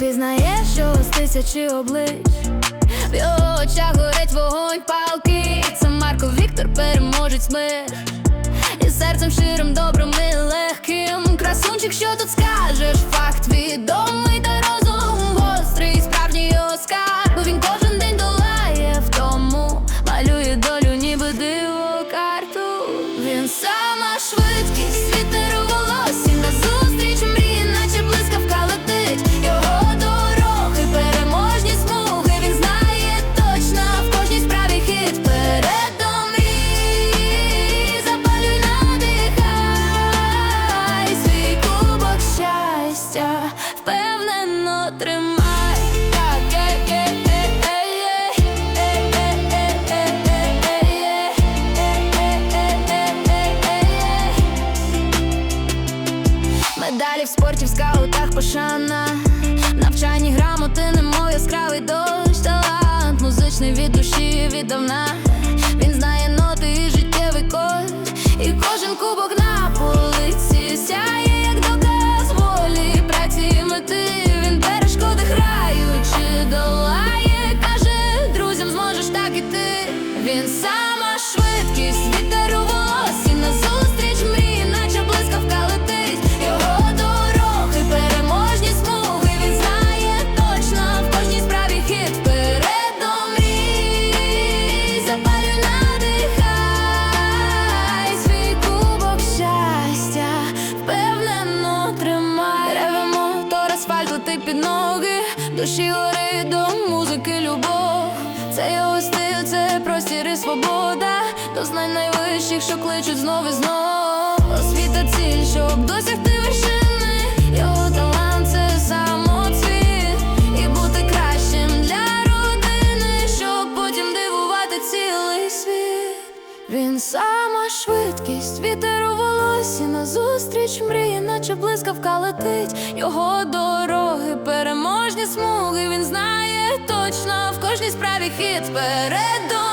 Впізнає, що з тисячі облич. В його очах горить вогонь палки. Це Марко Віктор переможить смерть І серцем щирим, добрим і легким. Красунчик, що тут скажеш? Факт відомий та розум гострий, справжній Оскар. Бо він кожен день долає. В тому Малює долю, ніби диво карту. Він сама швидкість, спорті, в скаутах пошана. Навчання грамоти, немов яскравий дощ Талант музичний від душі віддавна. Він знає ноти і життєвий код І кожен кубок на Душі гори до музики любов. Це його стиль, це простір і свобода. До знань найвищих, що кличуть знов і знов. Освіта ціль, щоб досягти вершини. Його талант це самоцвіт. І бути кращим для родини Щоб потім дивувати цілий світ він сама швидкість, вітер у волосі назустріч мрії, наче блискавка летить. Його дороги, переможні смуги. Він знає точно в кожній справі хід вперед до